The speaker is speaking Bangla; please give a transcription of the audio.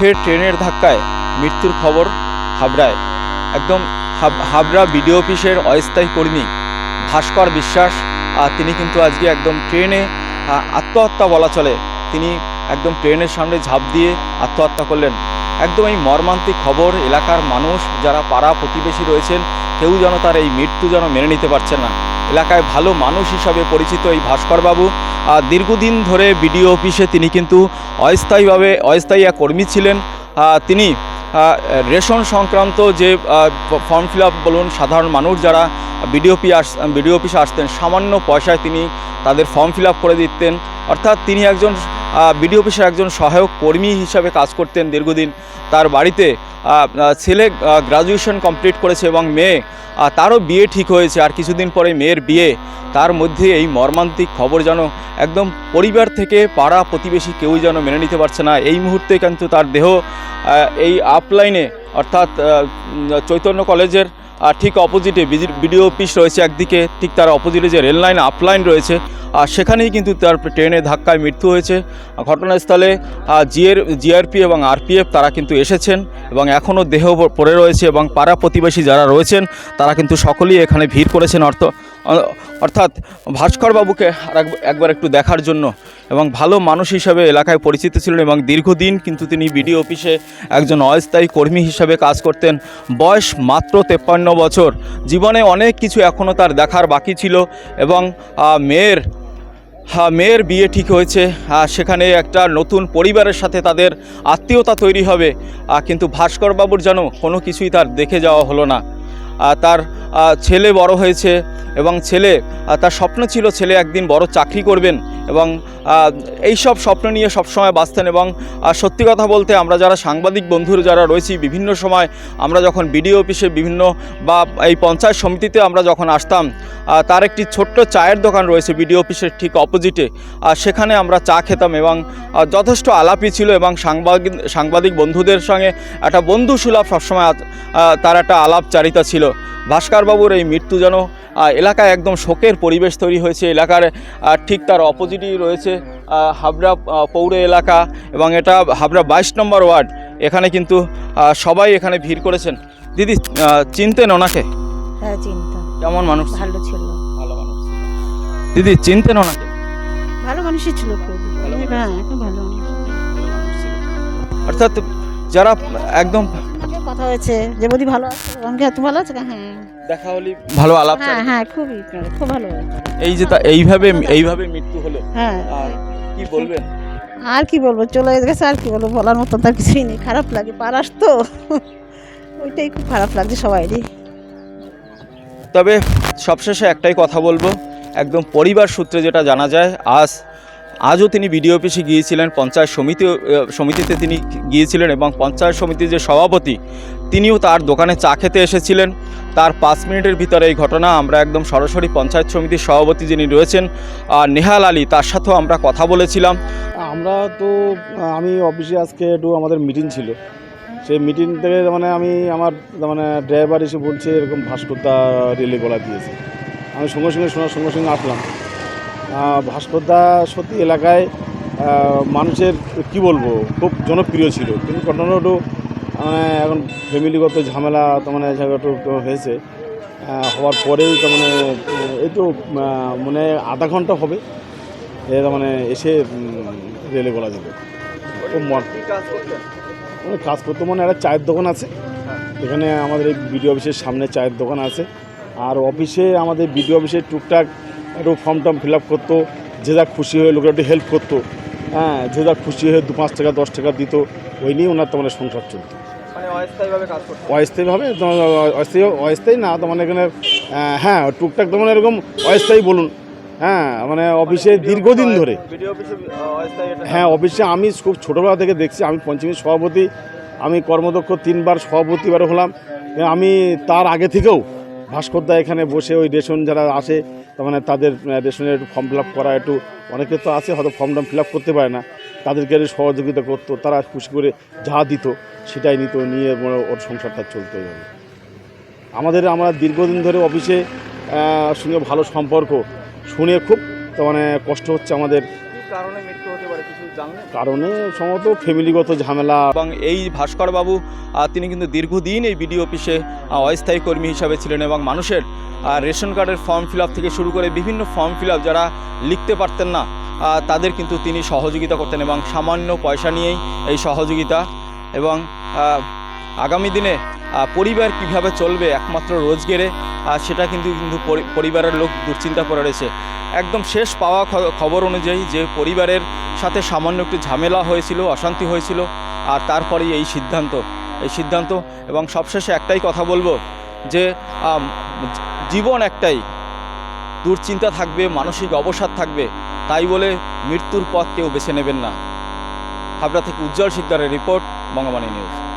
ফের ট্রেনের ধাক্কায় মৃত্যুর খবর হাবড়ায়। একদম হাব- হাবড়া বিডিও অফিসের অস্থায়ী কর্মী ভাস্কর বিশ্বাস তিনি কিন্তু আজকে একদম ট্রেনে আত্মহত্যা বলা চলে। তিনি একদম ট্রেনের সামনে ঝাঁপ দিয়ে আত্মহত্যা করলেন। একদম এই মর্মান্তিক খবর এলাকার মানুষ যারা পাড়া প্রতিবেশী রয়েছেন, কেউ যেন তার এই মৃত্যু যেন মেনে নিতে পারছেন না। এলাকায় ভালো মানুষ হিসাবে পরিচিত এই ভাস্করবাবু। দীর্ঘদিন ধরে বিডিও অফিসে তিনি কিন্তু অস্থায়ীভাবে, অস্থায়ী এক কর্মী ছিলেন। তিনি রেশন সংক্রান্ত যে ফর্ম ফিল বলুন, সাধারণ মানুষ যারা বিডিওপি আস, বিডিও অফিসে আসতেন, সামান্য পয়সায় তিনি তাদের ফর্ম ফিল করে দিতেন। অর্থাৎ তিনি একজন বিডিও অফিসের একজন সহায়ক কর্মী হিসাবে কাজ করতেন দীর্ঘদিন। তার বাড়িতে ছেলে গ্রাজুয়েশন কমপ্লিট করেছে এবং মেয়ে তারও বিয়ে ঠিক হয়েছে। আর কিছুদিন পরে মেয়ের বিয়ে। তার মধ্যে এই মর্মান্তিক খবর যেন একদম পরিবার থেকে পাড়া প্রতিবেশী কেউই যেন মেনে নিতে পারছে না, এই মুহূর্তে কিন্তু তার দেহ এই আপলাইনে অর্থাৎ চৈতন্য কলেজের আহ, ঠিক অপোজিটে বিডিও অফিস রয়েছে একদিকে ঠিক তার অপোজিটে যে রেল লাইন আপলাইন রয়েছে আর সেখানেই কিন্তু তার ট্রেনের ধাক্কায় মৃত্যু হয়েছে। ঘটনাস্থলে জিএর জিআরপি এবং আরপিএফ তারা কিন্তু এসেছেন এবং এখনও দেহ পড়ে রয়েছে এবং পাড়া প্রতিবেশী যারা রয়েছেন তারা কিন্তু সকলেই এখানে ভিড় করেছেন। অর্থ অর্থাৎ ভাস্করবাবুকে আর এক- একবার একটু দেখার জন্য এবং ভালো মানুষ হিসাবে এলাকায় পরিচিত ছিলেন এবং দীর্ঘদিন কিন্তু তিনি বিডিও অফিসে একজন অস্থায়ী কর্মী হিসাবে কাজ করতেন। বয়স মাত্র তেপ্পান্ন বছর। জীবনে অনেক কিছু এখনও তার দেখার বাকি ছিল এবং মেয়ের মেয়ের বিয়ে ঠিক হয়েছে। সেখানে একটা নতুন পরিবারের সাথে তাদের আত্মীয়তা তৈরি হবে। কিন্তু ভাস্করবাবুর যেন কোনো কিছুই তার দেখে যাওয়া হলো না। তার ছেলে বড় হয়েছে। এবং ছেলে তার স্বপ্ন ছিল ছেলে একদিন বড় চাকরি করবেন এবং এই সব স্বপ্ন নিয়ে সবসময় বাঁচতেন এবং সত্যি কথা বলতে আমরা যারা সাংবাদিক বন্ধুরা যারা রয়েছি, বিভিন্ন সময় আমরা যখন বিডিও অফিসে বিভিন্ন বা এই পঞ্চায়েত সমিতিতে আমরা যখন আসতাম তার একটি ছোট্ট চায়ের দোকান রয়েছে বিডিও অফিসের ঠিক অপোজিটে আর সেখানে আমরা চা খেতাম এবং যথেষ্ট আলাপি ছিল এবং সাংবাদিক সাংবাদিক বন্ধুদের সঙ্গে একটা বন্ধু সুলভ সবসময় তার একটা আলাপচারিতা ছিল। ভাস্করবাবুর এই মৃত্যু যেন এলাকায় একদম শোকের পরিবেশ তৈরি হয়েছে। এলাকার ঠিক তার অপোজিটই রয়েছে হাবড়া পৌর এলাকা এবং এটা হাবড়া বাইশ নম্বর ওয়ার্ড। এখানে কিন্তু সবাই এখানে ভিড় করেছেন। দিদি চিনতেন ওনাকে? হ্যাঁ কেমন মানুষ? ভালো ছিল। ভালো মানুষ। দিদি চিনতেন ওনাকে? ভালো মানুষই ছিল ভালো। হ্যাঁ। অর্থাৎ যারা একদম কথা হয়েছে যে বৌদি ভালো আছে তুমি ভালো আছে? হ্যাঁ। দেখা হলি ভালো আলাপ হ্যাঁ হ্যাঁ খুবই খুব ভালো এই যে এইভাবে এইভাবে মৃত্যু হলো হ্যাঁ। আর কি বলবেন আর কি বলব চলে গেছে আর কি বলব বলার মতো তার কিছুই নেই। খারাপ লাগে পারাস তো। ওইটাই খুব খারাপ লাগছে সবাইরই। তবে সবশেষে একটাই কথা বলব একদম পরিবার সূত্রে যেটা জানা যায় আজ আজও তিনি বিডিও অফিসে গিয়েছিলেন পঞ্চায়েত সমিতি সমিতিতে তিনি গিয়েছিলেন এবং পঞ্চায়েত সমিতির যে সভাপতি তিনিও তার দোকানে চা খেতে এসেছিলেন। তার পাঁচ মিনিটের ভিতরে এই ঘটনা আমরা একদম সরাসরি পঞ্চায়েত সমিতির সভাপতি যিনি রয়েছেন নেহাল আলী, তার সাথেও আমরা কথা বলেছিলাম। আমরা তো আমি অফিসে আজকে একটু আমাদের মিটিং ছিল। সেই মিটিং থেকে মানে আমি আমার মানে ড্রাইভার এসে বলছে, এরকম ভাস্করদা রেলে গলা দিয়েছে। আমি সঙ্গে সঙ্গে শোনার সঙ্গে সঙ্গে আসলাম। ভাস্করদা সত্যি এলাকায় মানুষের, কি বলব, খুব জনপ্রিয় ছিল। কিন্তু ঘটনা একটু মানে এখন ফ্যামিলিগত ঝামেলা তো মানে একটু একটু হয়েছে। হওয়ার পরেই তো মানে তো মানে আধা ঘণ্টা হবে। এর মানে এসে রেলে গলা যাবে। মানে কাজ করতে মানে একটা চায়ের দোকান আছে। এখানে আমাদের এই বিডিও অফিসের সামনে চায়ের দোকান আছে। আর অফিসে আমাদের বিডিও অফিসে টুকটাক একটু ফর্ম টর্ম ফিল আপ করতো, যে যা খুশি হয়ে লোকের একটু হেল্প করতো। হ্যাঁ যে যা খুশি হয়ে দু পাঁচ টাকা দশ টাকা দিত ওই নিয়ে ওনার তো মানে সংসার চলতো। মানে অস্থায়ীভাবে অস্থায়ী অস্থায়ী না তো মানে এখানে হ্যাঁ টুকটাক তো মানে এরকম অস্থায়ী বলুন। হ্যাঁ মানে অফিসে দীর্ঘদিন ধরে। হ্যাঁ অফিসে আমি খুব ছোটোবেলা থেকে দেখছি আমি পঞ্চমী সভাপতি আমি কর্মদক্ষ তিনবার সভাপতিবার হলাম। আমি তার আগে থেকেও ভাস্করদা এখানে বসে ওই রেশন যারা আসে মানে তাদের রেশনের ফর্ম ফিল করা একটু, অনেকে তো আছে, হয়তো ফর্ম টর্ম ফিল করতে পারে না। তাদেরকে সহযোগিতা করতো, তারা খুশি করে যা দিত, সেটাই নিত, নিয়ে ওর সংসারটা চলতে হবে আমাদের, আমরা দীর্ঘদিন ধরে অফিসে সঙ্গে ভালো সম্পর্ক, শুনে খুব তো মানে কষ্ট হচ্ছে আমাদের কারণে মৃত্যু হতে পারে কিছু জানলেন? কারণে সম্ভবত ফ্যামিলিগত ঝামেলা। এবং এই ভাস্কর বাবু তিনি কিন্তু দীর্ঘদিন এই বিডিও অফিসে অস্থায়ী কর্মী হিসাবে ছিলেন এবং মানুষের আহ, রেশন কার্ডের ফর্ম ফিল থেকে শুরু করে বিভিন্ন ফর্ম ফিল যারা লিখতে পারতেন না আহ, তাদের কিন্তু তিনি সহযোগিতা করতেন এবং সামান্য পয়সা নিয়েই এই সহযোগিতা এবং আহ, আগামী দিনে আহ, পরিবার কীভাবে চলবে একমাত্র রোজগেরে সেটা কিন্তু কিন্তু পরিবারের লোক দুশ্চিন্তা করে রয়েছে। একদম শেষ পাওয়া খবর অনুযায়ী যে পরিবারের সাথে সামান্য একটু ঝামেলা হয়েছিল, অশান্তি হয়েছিল, আর তারপরেই এই সিদ্ধান্ত এই সিদ্ধান্ত। এবং সবশেষে একটাই কথা বলব যে জীবন একটাই। দুশ্চিন্তা থাকবে, মানসিক অবসাদ থাকবে। তাই বলে মৃত্যুর পথ কেউ বেছে নেবেন না। হাবড়া থেকে উজ্জ্বল শিকদারের রিপোর্ট বঙ্গবাণী নিউজ।